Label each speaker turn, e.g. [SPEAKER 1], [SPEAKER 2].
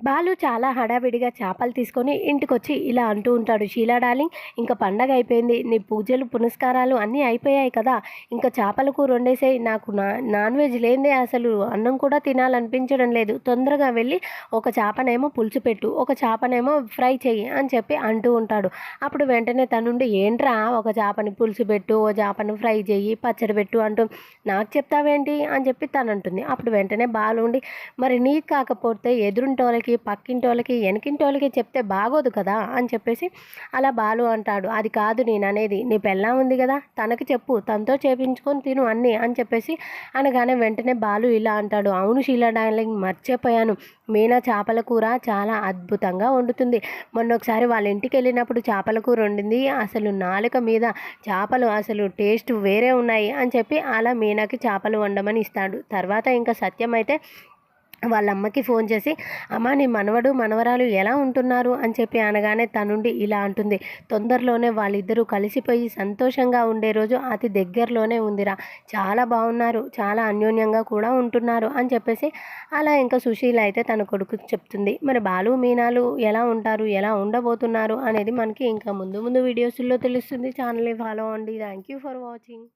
[SPEAKER 1] బాలు చాలా హడావిడిగా చేపలు తీసుకొని ఇంటికొచ్చి ఇలా అంటూ ఉంటాడు షీలా డార్లింగ్ ఇంకా పండగ అయిపోయింది నీ పూజలు పునస్కారాలు అన్నీ అయిపోయాయి కదా ఇంకా చేపల కూర వండేసాయి నాకు నా నాన్ వెజ్ లేదే అసలు అన్నం కూడా తినాలనిపించడం లేదు తొందరగా వెళ్ళి ఒక చేపనేమో పులుసు పెట్టు ఒక చేపనేమో ఫ్రై చెయ్యి అని చెప్పి అంటూ ఉంటాడు. అప్పుడు వెంటనే తనుండి ఏంట్రా ఒక చేపని పులుసు పెట్టు ఓ చేపని ఫ్రై చెయ్యి పచ్చడి పెట్టు అంటూ నాకు చెప్తావేంటి? అని చెప్పి తను అంటుంది అప్పుడు వెంటనే బాలు ఉండి మరి నీకు కాకపోతే ఎదురుంటోళ్ళకి వాళ్ళకి పక్కింటి వాళ్ళకి వెనకింటి వాళ్ళకి చెప్తే బాగోదు కదా అని చెప్పేసి అలా బాలు అంటాడు. అది కాదు నేను అనేది నీ పెళ్ళం ఉంది కదా తనకి చెప్పు తనతో చేపించుకొని తిను అన్నీ అని చెప్పేసి అనగానే వెంటనే బాలు ఇలా అంటాడు. అవును షీలా డార్లింగ్ మర్చిపోయాను. మీనా చేపల కూర చాలా అద్భుతంగా వండుతుంది. మొన్న ఒకసారి వాళ్ళ ఇంటికి వెళ్ళినప్పుడు చేపల కూర వండింది. అసలు నాలుక మీద చేపలు అసలు టేస్ట్ వేరే ఉన్నాయి అని చెప్పి అలా మీనాకి చేపలు వండమని ఇస్తాడు. తర్వాత ఇంకా సత్యం అయితే వాళ్ళ అమ్మకి ఫోన్ చేసి అమ్మ నీ మనవడు మనవరాలు ఎలా ఉంటున్నారు? అని చెప్పి అనగానే తనుండి ఇలా అంటుంది. తొందరలోనే వాళ్ళిద్దరూ కలిసిపోయి సంతోషంగా ఉండే రోజు అతి దగ్గరలోనే ఉందిరా. చాలా బాగున్నారు చాలా అన్యోన్యంగా కూడా ఉంటున్నారు అని చెప్పేసి అలా ఇంకా సుశీల అయితే తన కొడుకు చెప్తుంది. మరి బాలు మీనాలు ఎలా ఉంటారు? ఎలా ఉండబోతున్నారు? అనేది మనకి ఇంకా ముందు ముందు వీడియోస్లో తెలుస్తుంది. ఛానల్ని ఫాలో అవ్వండి. Thank you for watching